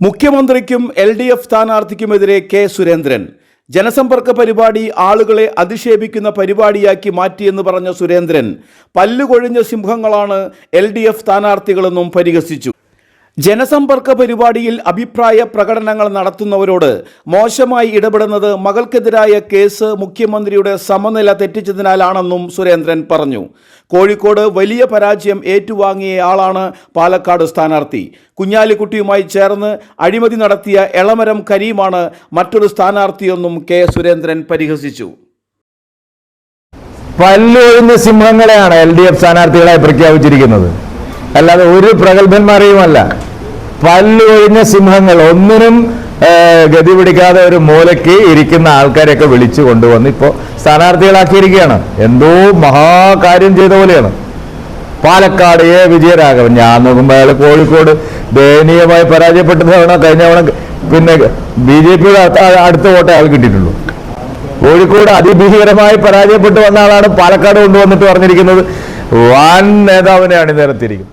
മുഖ്യമന്ത്രിക്കും L D F സ്ഥാനാർത്ഥിക്കുമെതിരെ K Surendran. ജനസമ്പർക്ക പരിപാടി ആളുകളെ അധിക്ഷേപിക്കുന്ന പരിപാടിയാക്കി മാറ്റിയെന്ന് പറഞ്ഞ സുരേന്ദ്രൻ പല്ലുകൊഴിഞ്ഞ സിംഹങ്ങളാണ് എൽ ഡി എഫ് സ്ഥാനാർത്ഥികളെന്നും പരിഹസിച്ചു. ജനസമ്പർക്ക പരിപാടിയിൽ അഭിപ്രായ പ്രകടനങ്ങൾ നടത്തുന്നവരോട് മോശമായി ഇടപെടുന്നത് മകൾക്കെതിരായ കേസ് മുഖ്യമന്ത്രിയുടെ സമനില തെറ്റിച്ചതിനാലാണെന്നും സുരേന്ദ്രൻ പറഞ്ഞു. കോഴിക്കോട് വലിയ പരാജയം ഏറ്റുവാങ്ങിയ ആളാണ് പാലക്കാട് സ്ഥാനാർത്ഥി. കുഞ്ഞാലിക്കുട്ടിയുമായി ചേർന്ന് അഴിമതി നടത്തിയ എളമരം കരീമാണ് മറ്റൊരു സ്ഥാനാർത്ഥിയെന്നും കെ സുരേന്ദ്രൻ പരിഹസിച്ചു. പല്ലൊഴിഞ്ഞ സിംഹങ്ങളെയാണ് എൽ ഡി എഫ് സ്ഥാനാർത്ഥികളായി പ്രഖ്യാപിച്ചിരിക്കുന്നത്. അല്ലാതെ ഒരു പ്രഗത്ഭന്മാരെയുമല്ല. പല്ലൊഴിഞ്ഞ സിംഹങ്ങൾ ഒന്നിനും ഗതി പിടിക്കാതെ ഒരു മൂലയ്ക്ക് ഇരിക്കുന്ന ആൾക്കാരെയൊക്കെ വിളിച്ചു കൊണ്ടുവന്ന് ഇപ്പോൾ സ്ഥാനാർത്ഥികളാക്കിയിരിക്കുകയാണ്. എന്തോ മഹാകാര്യം ചെയ്ത പോലെയാണ്. പാലക്കാട് എ വിജയരാഘവൻ ഞാൻ നോക്കുമ്പോൾ അയാൾ കോഴിക്കോട് ദയനീയമായി പരാജയപ്പെട്ട തവണ കഴിഞ്ഞ തവണ പിന്നെ ബി ജെ പിയുടെ അടുത്ത വോട്ട് അയാൾ കിട്ടിയിട്ടുള്ളൂ. കോഴിക്കോട് അതിഭീകരമായി പരാജയപ്പെട്ടു വന്ന ആളാണ് പാലക്കാട് കൊണ്ടുവന്നിട്ട് പറഞ്ഞിരിക്കുന്നത്. വാൻ നേതാവിനെ അണിനിരത്തിയിരിക്കും